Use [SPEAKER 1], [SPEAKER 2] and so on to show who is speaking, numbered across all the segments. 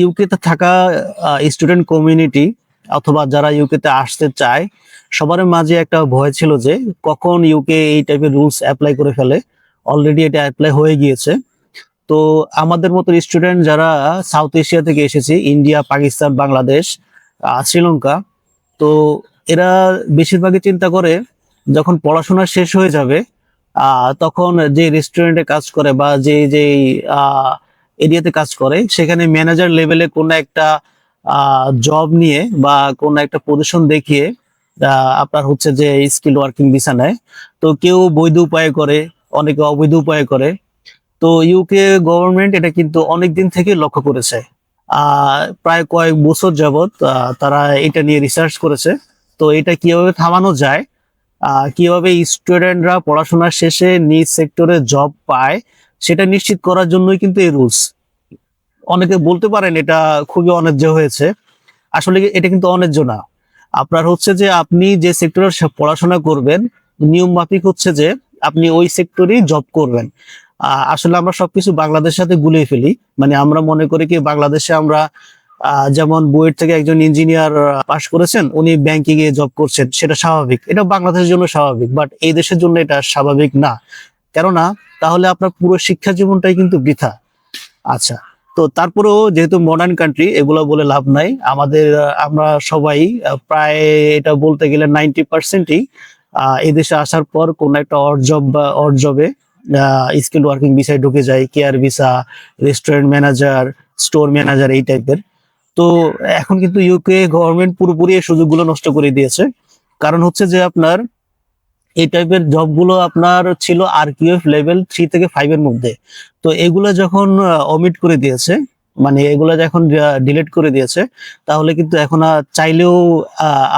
[SPEAKER 1] ইউকেতে থাকা student community অথবা যারা ইউকেতে আসতে চায় সবার মাঝে একটা ভয় ছিল যে কখন ইউকে এই টাইপের রুলস অ্যাপ্লাই করে ফেলে। অলরেডি এটা অ্যাপ্লাই হয়ে গিয়েছে। তো আমাদের মতো স্টুডেন্ট যারা সাউথ এশিয়া থেকে এসেছে ইন্ডিয়া পাকিস্তান বাংলাদেশ শ্রীলঙ্কা তো এরা বেশিরভাগই চিন্তা করে যখন পড়াশোনা শেষ হয়ে যাবে তখন যে রেস্টুরেন্টে কাজ করে বা যে যে এরিয়াতে কাজ করে, সেখানে ম্যানেজার লেভেলে কোনো একটা জব নিয়ে বা কোনো একটা পজিশন দেখিয়ে আপনার হচ্ছে যে স্কিল ওয়ার্কিং ভিসা নেয়। তো কেউ বৈধ উপায়ে করে, অনেকে অবৈধ উপায়ে করে। তো ইউকে গভর্নমেন্ট এটা কিন্তু অনেক দিন থেকে লক্ষ্য করেছে। প্রায় কয়েক বছর যাবৎ তারা এটা নিয়ে রিসার্চ করেছে। তো এটা কীভাবে থামানো যায়? কীভাবে স্টুডেন্টরা পড়াশোনা শেষে নিজ সেক্টরে জব পায়? সেটা নিশ্চিত করার জন্যই কিন্তু এই রুলস অনেকে বলতে পারেন এটা খুবই অন্যায্য হয়েছে। আসলে এটা কিন্তু অন্যায্য না। আপনার হচ্ছে যে আপনি যে সেক্টরে পড়াশোনা করবেন, নিয়ম মাফিক হচ্ছে যে আপনি ওই সেক্টরেই জব করবেন। আসলে আমরা সবকিছু বাংলাদেশের সাথে গুলিয়ে ফেলি। মানে আমরা মনে করি কি বাংলাদেশে আমরা যেমন বুয়েট থেকে একজন ইঞ্জিনিয়ার পাশ করেছেন, উনি ব্যাংকিং এ জব করছেন। সেটা স্বাভাবিক। এটা বাংলাদেশের জন্য স্বাভাবিক বাট এই দেশের জন্য এটা স্বাভাবিক না। কেননা তাহলে আপনার পুরো শিক্ষা জীবনটাই কিন্তু বৃথা। আচ্ছা তো তারপরেও যেহেতু মডার্ন কান্ট্রি এগুলো বলে লাভ নাই। আমাদের আমরা সবাই প্রায় এটা বলতে গেলে নাইনটি পার্সেন্টই এই দেশে আসার পর কোন একটা অড জব বা অড জবে স্কিল ওয়ার্কিং ভিসায় ঢুকে যায় care visa restaurant manager store manager এই টাইপের তো এখন কিন্তু ইউকে গভর্নমেন্ট পুরোপুরি এই সুযোগগুলো নষ্ট করে দিয়েছে। কারণ হচ্ছে যে আপনার এই টাইপের জবগুলো আপনার ছিল আর কিউএফ লেভেল থ্রি থেকে ফাইভ এর মধ্যে। তো এগুলো যখন অমিট করে দিয়েছে মানে এগুলো যখন ডিলিট করে দিয়েছে, তাহলে কিন্তু এখন চাইলেও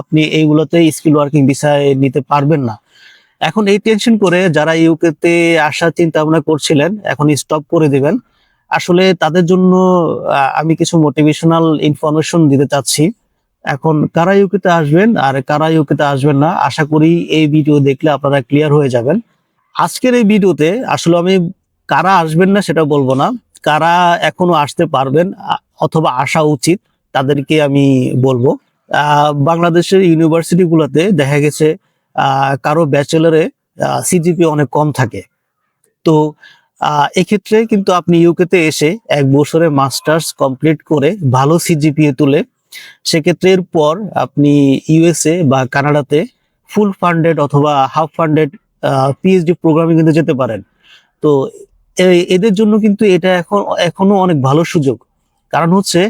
[SPEAKER 1] আপনি এইগুলোতে স্কিল ওয়ার্কিং বিষয় নিতে পারবেন না। এখন এই টেনশন করে যারা ইউকেতে আসার চিন্তা ভাবনা করছিলেন, এখন স্টপ করে দিবেন। আসলে তাদের জন্য আমি কিছু মোটিভেশনাল ইনফরমেশন দিতে চাচ্ছি। এখন কারা ইউকেতে আসবেন আর কারা ইউকেতে আসবেন না। আশা করি এই ভিডিও দেখলে আপনারা ক্লিয়ার হয়ে যাবেন। আজকের এই ভিডিওতে আসলে আমি কারা আসবেন না সেটা বলব না। কারা এখনও আসতে পারবেন অথবা আসা উচিত, তাদেরকে আমি বলব। বাংলাদেশের ইউনিভার্সিটি গুলোতে দেখা গেছে কারও ব্যাচেলরে সিজিপি অনেক কম থাকে। তো এক্ষেত্রে কিন্তু আপনি ইউকেতে এসে এক বছরে মাস্টার্স কমপ্লিট করে ভালো সিজিপিএ তুলে সেক্ষেত্রে এরপর আপনি ইউএসএ বা কানাডাতে ফুল ফান্ডেড অথবা হাফ ফান্ডেড পিএইচডি প্রোগ্রামে কিন্তু যেতে পারেন। তো এদের জন্য কিন্তু এটা এখন, এখনও অনেক ভালো সুযোগ। কারণ হচ্ছে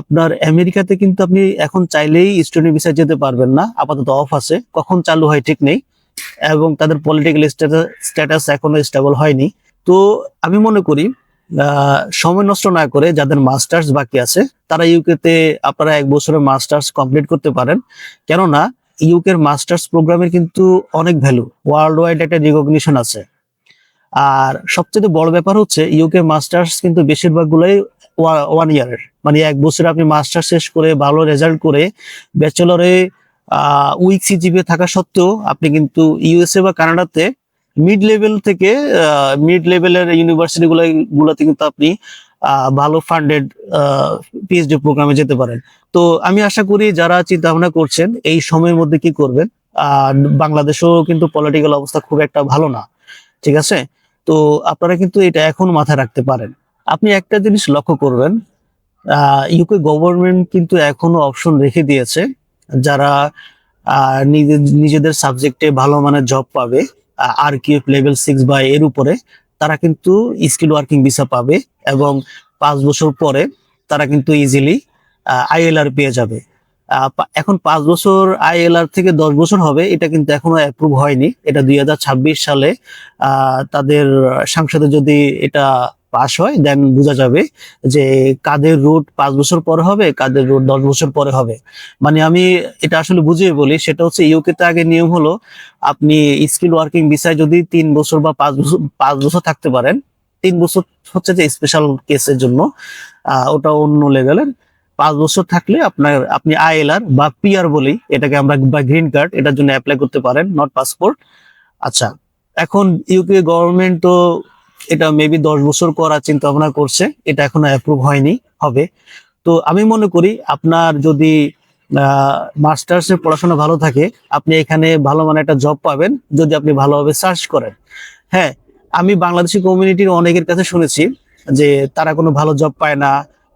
[SPEAKER 1] আপনার আমেরিকাতে কিন্তু আপনি এখন চাইলেই স্টুডেন্ট ভিসায় যেতে পারবেন না, আপাতত অফ আছে, কখন চালু হয় ঠিক নেই, এবং তাদের পলিটিক্যাল স্ট্যাটাস এখনও স্টেবল হয়নি। তো আমি মনে করি সময় নষ্ট না করে যাদের মাস্টার্স বাকি আছে, তারা ইউকেতে আপনারা এক বছরের মাস্টার্স কমপ্লিট করতে পারেন। কেননা ইউকের মাস্টার্স প্রোগ্রামের কিন্তু অনেক ভ্যালু ওয়ার্ল্ড ওয়াইড একটা রিকগনিশন আছে। আর সবচেয়ে বড় ব্যাপার হচ্ছে ইউকে মাস্টার্স কিন্তু বেশিরভাগ গুলোই ওয়ান ইয়ারের মানে এক বছরে আপনি মাস্টার শেষ করে, ভালো রেজাল্ট করে ব্যাচেলরে উইক সিজিপি থাকা সত্ত্বেও আপনি কিন্তু ইউএসএ বা কানাডাতে মিড লেভেল থেকে মিড লেভেলের ইউনিভার্সিটি গুলো গুলোতে কিন্তু আপনি ভালো ফান্ডেড পিএইচডি প্রোগ্রামে যেতে পারেন। তো আমি আশা করি যারা চিন্তা ভাবনা করছেন, এই সময়ের মধ্যে কি করবেন, আর বাংলাদেশেও কিন্তু পলিটিক্যাল অবস্থা খুব একটা ভালো না, ঠিক আছে? তো আপনারা কিন্তু এটা এখন মাথায় রাখতে পারেন। আপনি একটা জিনিস লক্ষ্য করবেন ইউকে গভর্নমেন্ট কিন্তু এখনও অপশন রেখে দিয়েছে, যারা নিজেদের সাবজেক্টে ভালো মানের জব পাবে। আর লেভেল সিক্স বা এর উপরে, তারা কিন্তু স্কিল ওয়ার্কিং ভিসা পাবে এবং পাঁচ বছর পরে তারা কিন্তু ইজিলি আইএলআর পেয়ে যাবে। এখন পাঁচ বছর আইএলআর থেকে দশ বছর হবে, এটা কিন্তু এখনও অ্যাপ্রুভ হয়নি। এটা দুই হাজার ছাব্বিশ সালে তাদের সাংসদে যদি এটা পাস হয় দেন বোঝা যাবে যে কাদের রুট পাঁচ বছর পরে হবে, কাদের রুট দশ বছর পরে হবে। মানে আমি এটা আসলে বুঝিয়ে বলি, সেটা হচ্ছে ইউকে তে আগে নিয়ম হলো, আপনি স্কিল ওয়ার্কিং ভিসায় যদি তিন বছর বা পাঁচ বছর পাঁচ বছর থাকতে পারেন, তিন বছর হচ্ছে যে স্পেশাল কেসের জন্য ওটা অন্য লেভেলের পাঁচ বছর থাকলে আপনার, আপনি আইএলআর বা পিআর বলি এটাকে আমরা বা গ্রিন কার্ড এটার জন্য অ্যাপ্লাই করতে পারেন নট পাসপোর্ট আচ্ছা এখন ইউকে গভর্নমেন্ট তো এটা মেবি দশ বছর করার চিন্তা ভাবনা করছে, এটা এখনও অ্যাপ্রুভ হয়নি, হবে। তো আমি মনে করি আপনার যদি মাস্টার্স এর পড়াশোনা ভালো থাকে, আপনি এখানে ভালো মানে একটা জব পাবেন, যদি আপনি ভালোভাবে সার্চ করেন। হ্যাঁ আমি বাংলাদেশি কমিউনিটির অনেকের কাছে শুনেছি যে তারা কোনো ভালো জব পায় না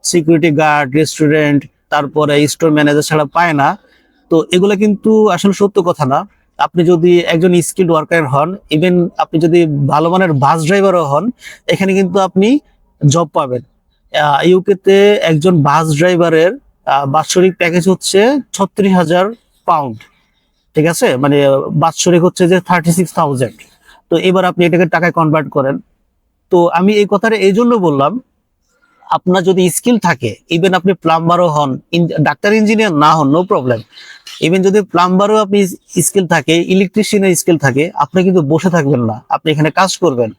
[SPEAKER 1] সিকিউরিটি গার্ড রেস্টুরেন্ট তারপরে স্টোর ম্যানেজার ছাড়া পায় না। তো এগুলো কিন্তু আসলে সত্য কথা না। আপনি যদি একজন স্কিল্ড ওয়ার্কার হন ইভেন আপনি যদি ভালো মানের বাস ড্রাইভারও হন, এখানে কিন্তু আপনি জব পাবেন। ইউকেতে একজন বাস ড্রাইভারের বাৎসরিক প্যাকেজ হচ্ছে ছত্রিশ হাজার পাউন্ড ঠিক আছে? মানে বাৎসরিক হচ্ছে যে থার্টি সিক্স থাউজেন্ড তো এবার আপনি এটাকে টাকায় কনভার্ট করেন। তো আমি এই কথাটা এই জন্য বললাম, আপনার যদি স্কিল থাকে ইভেন আপনি প্লাম্বারও হন ডাক্তার ইঞ্জিনিয়ার না হন নো প্রবলেম ইভেন যদি প্লাম্বারও আপনি স্কিল থাকে ইলেকট্রিশিয়ানের স্কিল থাকে, আপনি কিন্তু বসে থাকবেন না। আপনি এখানে কাজ করবেন।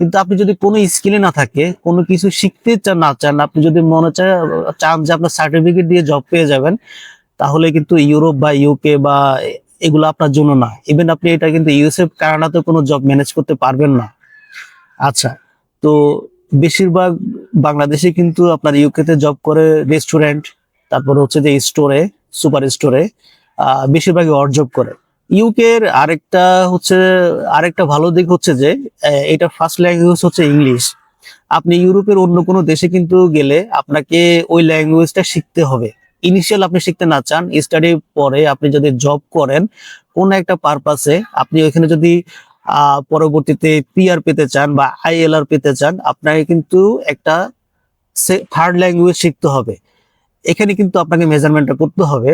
[SPEAKER 1] কিন্তু আপনি যদি কোনো স্কিলে না থাকে, কোনো কিছু শিখতে চান না চান, আপনি যদি মনে চান যে আপনার সার্টিফিকেট দিয়ে জব পেয়ে যাবেন, তাহলে কিন্তু ইউরোপ বা ইউকে বা এগুলো আপনার জন্য না। ইভেন আপনি এটা কিন্তু ইউএসএফ কানাডাতে কোনো জব ম্যানেজ করতে পারবেন না। আচ্ছা তো বেশিরভাগ বাংলাদেশে কিন্তু আপনার ইউকেতে জব করে রেস্টুরেন্ট তারপর হচ্ছে যে স্টোরে সুপার স্টোরে বেশিরভাগই অর জব করে ইউকের আরেকটা হচ্ছে, আরেকটা ভালো দিক হচ্ছে যে এটা ফার্স্ট ল্যাঙ্গুয়েজ হচ্ছে ইংলিশ আপনি ইউরোপের অন্য কোনো দেশে কিন্তু গেলে আপনাকে ওই ল্যাঙ্গুয়েজটা শিখতে হবে। ইনিশিয়াল আপনি শিখতে না চান স্টাডি পরে আপনি যদি জব করেন, কোন একটা পারপাসে আপনি ওইখানে যদি পরবর্তীতে পিআর পেতে চান বা আইএলআর পেতে চান, আপনাকে কিন্তু একটা থার্ড ল্যাঙ্গুয়েজ শিখতে হবে। এখানে কিন্তু আপনাকে মেজারমেন্টটা করতে হবে।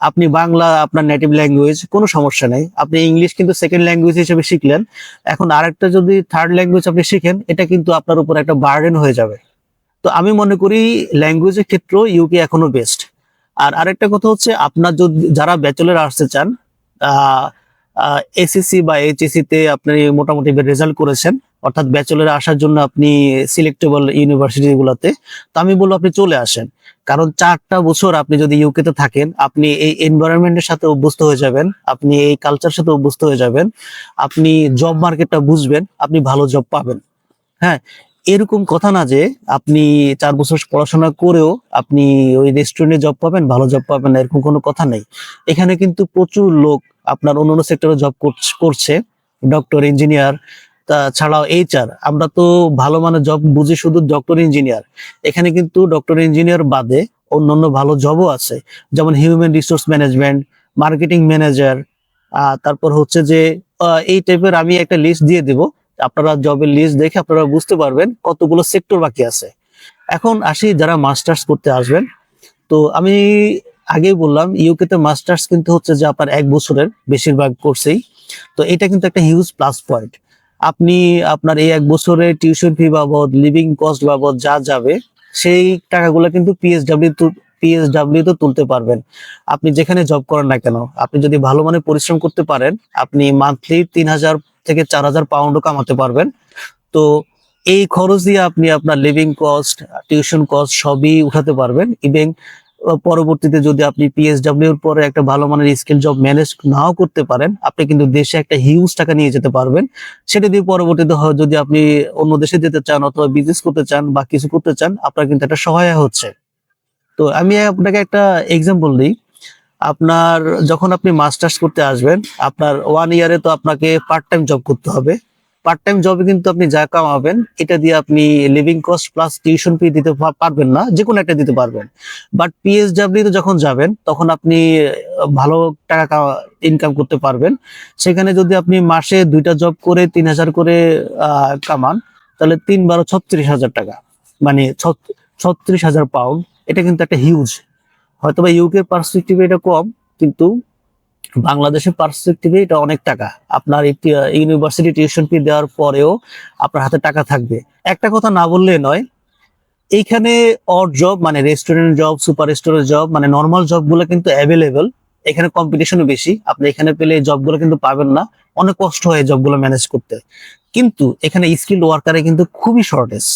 [SPEAKER 1] আপনি বাংলা আপনার নেটিভ ল্যাঙ্গুয়েজ কোনো সমস্যা নেই। আপনি ইংলিশ কিন্তু সেকেন্ড ল্যাঙ্গুয়েজ হিসেবে শিখলেন। এখন আরেকটা যদি থার্ড ল্যাঙ্গুয়েজ আপনি শিখেন, এটা কিন্তু আপনার উপর একটা বার্ডেন হয়ে যাবে। তো আমি মনে করি ল্যাঙ্গুয়েজের ক্ষেত্রেও ইউকে এখনও বেস্ট আর আরেকটা কথা হচ্ছে, আপনার যদি যারা ব্যাচেলার আসতে চান এসএসসি বা এইচএসসি তে আপনি মোটামুটি রেজাল্ট করেছেন, অর্থাৎ ব্যাচেলরে আসার জন্য আপনি সিলেক্টেবল ইউনিভার্সিটি গুলাতে। তো আমি বলব আপনি চলে আসেন, কারণ চারটা বছর আপনি যদি ইউকে তে থাকেন, আপনি এই এনভায়রনমেন্টের সাথে অভ্যস্ত হয়ে যাবেন, আপনি এই কালচার সাথে অভ্যস্ত হয়ে যাবেন, আপনি জব মার্কেটটা বুঝবেন, আপনি ভালো জব পাবেন। হ্যাঁ এরকম কথা না যে আপনি চার বছর পড়াশোনা করেও আপনি ওই রেস্টুরেন্টে জব পাবেন, ভালো জব পাবেন না, এরকম কোনো কথা নেই। এখানে কিন্তু প্রচুর লোক আপনার অন্যান্য সেক্টরে জব করছে ডক্টর ইঞ্জিনিয়ার ছাড়াও এইচআর আমরা তো ভালো মানের জব বুঝি শুধু ডক্টর ইঞ্জিনিয়ার এখানে কিন্তু ডক্টর ইঞ্জিনিয়ার বাদে অন্যান্য ভালো জবও আছে। যেমন human resource management marketing manager তারপর হচ্ছে যে এই টাইপের আমি একটা লিস্ট দিয়ে দিব। আপনারা জবের লিস্ট দেখে আপনারা বুঝতে পারবেন কতগুলো সেক্টর বাকি আছে। এখন আসি যারা মাস্টার্স করতে আসবেন। তো আমি আগেই বললাম ইউকেতে মাস্টার্স কিন্তু হচ্ছে যে আপনার এক বছরের বেশিরভাগ কোর্সেই তো এটা কিন্তু একটা হিউজ প্লাস পয়েন্ট আপনি আপনার এই এক বছরে টিউশন ফি বাবদ লিভিং কস্ট বাবদ যা যাবে, সেই টাকাগুলো কিন্তু পিএসডাব্লিউ পিএসডাব্লিউ তো তুলতে পারবেন। আপনি যেখানে জব করেন না কেন, আপনি যদি ভালো মানে পরিশ্রম করতে পারেন, আপনি মান্থলি তিন হাজার থেকে চার হাজার পাউন্ডও কামাতে পারবেন। তো এই খরচ দিয়ে আপনি আপনার লিভিং কস্ট টিউশন কস্ট সবই উঠাতে পারবেন। ইভেন পরবর্তীতে যদি আপনি পিএসডাব্লিউ এর পরে একটা ভালো মানের স্কিল জব ম্যানেজ নাও করতে পারেন, আপনি কিন্তু দেশে একটা হিউজ টাকা নিয়ে যেতে পারবেন। সেটা দিয়ে পরবর্তীতে যদি আপনি অন্য দেশে যেতে চান অথবা বিজনেস করতে চান বা কিছু করতে চান, আপনার কিন্তু একটা সহায় হচ্ছে। তো আমি আপনাকে একটা এক্সাম্পল দিই। আপনার যখন আপনি মাস্টার্স করতে আসবেন, আপনার ওয়ান ইয়ারে তো আপনাকে পার্ট টাইম জব করতে হবে। পার্ট টাইম জবে কিন্তু আপনি যা কামাবেন, এটা দিয়ে আপনি living cost plus tuition fee দিতে পারবেন না যে কোনো একটা দিতে পারবেন। বাট পিএসডাব্লিউ তে যখন যাবেন, তখন আপনি ভালো টাকা ইনকাম করতে পারবেন। সেখানে যদি আপনি মাসে দুইটা জব করে তিন হাজার করে কামান, তাহলে তিন বারো ছত্রিশ হাজার টাকা। মানে ছত- ছত্রিশ হাজার পাউন্ড এটা কিন্তু একটা হিউজ হয়তোবা ইউকে পার্সপেক্টিভে এটা কম, কিন্তু বাংলাদেশের পার্সপেক্টিভে এটা অনেক টাকা। আপনার ইউনিভার্সিটি টিউশন ফি দেওয়ার পরেও আপনার হাতে টাকা থাকবে। একটা কথা না বললে নয়, এইখানে অড জব মানে রেস্টুরেন্ট জব সুপার স্টোরের জব মানে নর্মাল জবগুলো কিন্তু অ্যাভেলেবেল এখানে কম্পিটিশনও বেশি। আপনি এখানে পেলে জবগুলো কিন্তু পাবেন না, অনেক কষ্ট হয় জবগুলো ম্যানেজ করতে। কিন্তু এখানে স্কিল ওয়ার্কারে কিন্তু খুবই শর্টেজ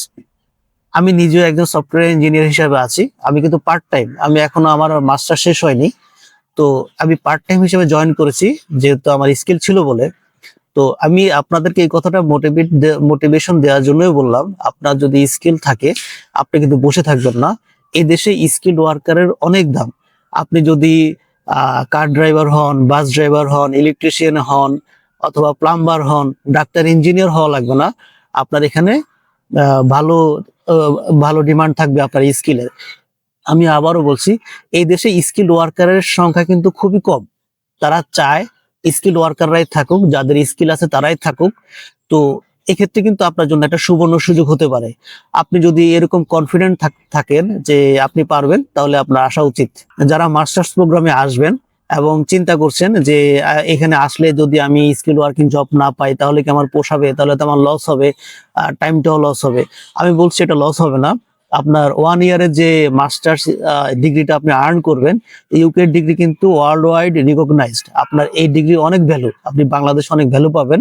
[SPEAKER 1] আমি নিজেও একজন সফটওয়্যার ইঞ্জিনিয়ার হিসেবে আছি। আমি কিন্তু পার্ট টাইম আমি এখনও আমার মাস্টার শেষ হয়নি। তো আমি পার্ট টাইম হিসেবে জয়েন করেছি, যেহেতু আমার স্কিল ছিল বলে। তো আমি আপনাদেরকে এই কথাটা মোটিভেট মোটিভেশন দেওয়ার জন্যই বললাম, আপনার যদি স্কিল থাকে, আপনি কিন্তু বসে থাকবেন না। এই দেশে স্কিল ওয়ার্কারের অনেক দাম। আপনি যদি কার ড্রাইভার হন বাস ড্রাইভার হন ইলেকট্রিশিয়ান হন, অথবা প্লাম্বার হন, ডাক্তার ইঞ্জিনিয়ার হওয়া লাগবে না। আপনার এখানে ভালো ভালো ডিমান্ড থাকবে আপনার স্কিলের আমি আবারও বলছি, এই দেশে স্কিল ওয়ার্কারের সংখ্যা কিন্তু খুবই কম। তারা চায় স্কিল ওয়ার্কাররাই থাকুক, যাদের স্কিল আছে তারাই থাকুক। তো এক্ষেত্রে কিন্তু আপনার জন্য একটা সুবর্ণ সুযোগ হতে পারে। আপনি যদি এরকম কনফিডেন্ট থাকেন যে আপনি পারবেন, তাহলে আপনার আসা উচিত। যারা মাস্টার্স প্রোগ্রামে আসবেন এবং চিন্তা করছেন যে এখানে আসলে যদি আমি স্কিল ওয়ার্কিং জব না পাই, তাহলে কি আমার পোষাবে তাহলে তো আমার লস হবে, আর টাইমটাও লস হবে। আমি বলছি এটা লস হবে না। আপনার ওয়ান ইয়ারের যে মাস্টার্স ডিগ্রিটা আপনি আর্ন করবেন ইউকে ডিগ্রি কিন্তু ওয়ার্ল্ড ওয়াইড রিকগনাইজড আপনার এই ডিগ্রি অনেক ভ্যালু আপনি বাংলাদেশে অনেক ভ্যালু পাবেন।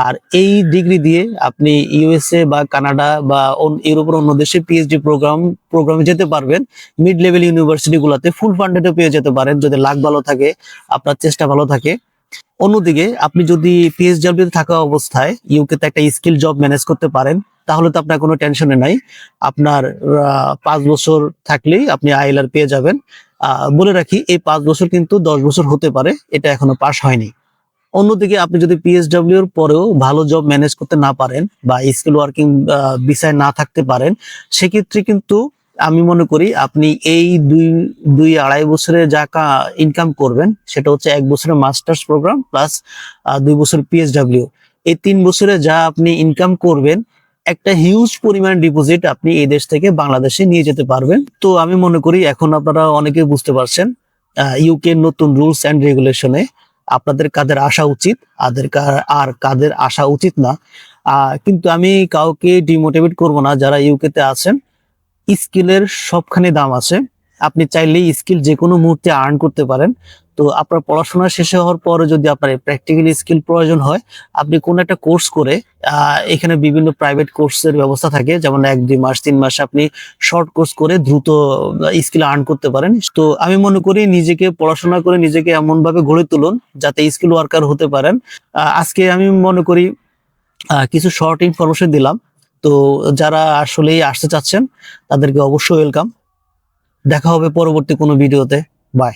[SPEAKER 1] আর এই ডিগ্রি দিয়ে আপনি ইউএসএ বা কানাডা বা ইউরোপের অন্য দেশে পিএইচডি প্রোগ্রাম প্রোগ্রামে যেতে পারবেন। মিড লেভেল ইউনিভার্সিটি গুলাতে ফুল ফান্ডেডও পেয়ে যেতে পারেন, যদি লাক ভালো থাকে, আপনার চেষ্টা ভালো থাকে। অন্যদিকে আপনি যদি পিএইচডব্লিউ থাকা অবস্থায় ইউকে তে একটা স্কিল জব ম্যানেজ করতে পারেন তাহলে তো আপনার কোনো টেনশনে নাই। আপনার পাঁচ বছর থাকলেই আপনি আইএলআর পেয়ে যাবেন। বলে রাখি, এই পাঁচ বছর কিন্তু দশ বছর হতে পারে, এটা এখনও পাশ হয়নি। অন্যদিকে আপনি যদি পিএসডব্লিউ এর পরেও ভালো জব ম্যানেজ করতে না পারেন বা স্কিল ওয়ার্কিং বিষয় না থাকতে পারেন, সেক্ষেত্রে কিন্তু আমি মনে করি আপনি এই দুই দুই আড়াই বছরে যা ইনকাম করবেন, সেটা হচ্ছে এক বছরের মাস্টার্স প্রোগ্রাম প্লাস দুই বছর পিএসডব্লিউ এই তিন বছরে যা আপনি ইনকাম করবেন একটা হিউজ পরিমাণ ডিপোজিট আপনি এই দেশ থেকে বাংলাদেশে নিয়ে যেতে পারবেন। তো আমি মনে করি এখন আপনারা অনেকে বুঝতে পারছেন ইউকে নতুন রুলস অ্যান্ড রেগুলেশনে আপনাদের কাদের আসা উচিত, আদের আর কাদের আসা উচিত না। কিন্তু আমি কাউকে ডিমোটিভেট করব না, যারা ইউকেতে আছেন। স্কিলের সবখানে দাম আছে। আপনি চাইলেই স্কিল যে কোনো মুহূর্তে আর্ন করতে পারেন। তো আপনার পড়াশোনা শেষ হওয়ার পরে যদি আপনার প্র্যাকটিক্যালি স্কিল প্রয়োজন হয়, আপনি কোন একটা কোর্স করে এখানে বিভিন্ন প্রাইভেট কোর্সের ব্যবস্থা থাকে। যেমন এক, দুই মাস, তিন মাস আপনি শর্ট কোর্স করে দ্রুত স্কিল আর্ন করতে পারেন। তো আমি মনে করি নিজেকে পড়াশোনা করে নিজেকে এমনভাবে গড়ে তুলুন যাতে স্কিল ওয়ার্কার হতে পারেন। আজকে আমি মনে করি কিছু শর্ট ইনফরমেশন দিলাম। তো যারা আসলেই আসতে চাচ্ছেন, তাদেরকে অবশ্যই ওয়েলকাম দেখা হবে পরবর্তী কোনো ভিডিওতে। বাই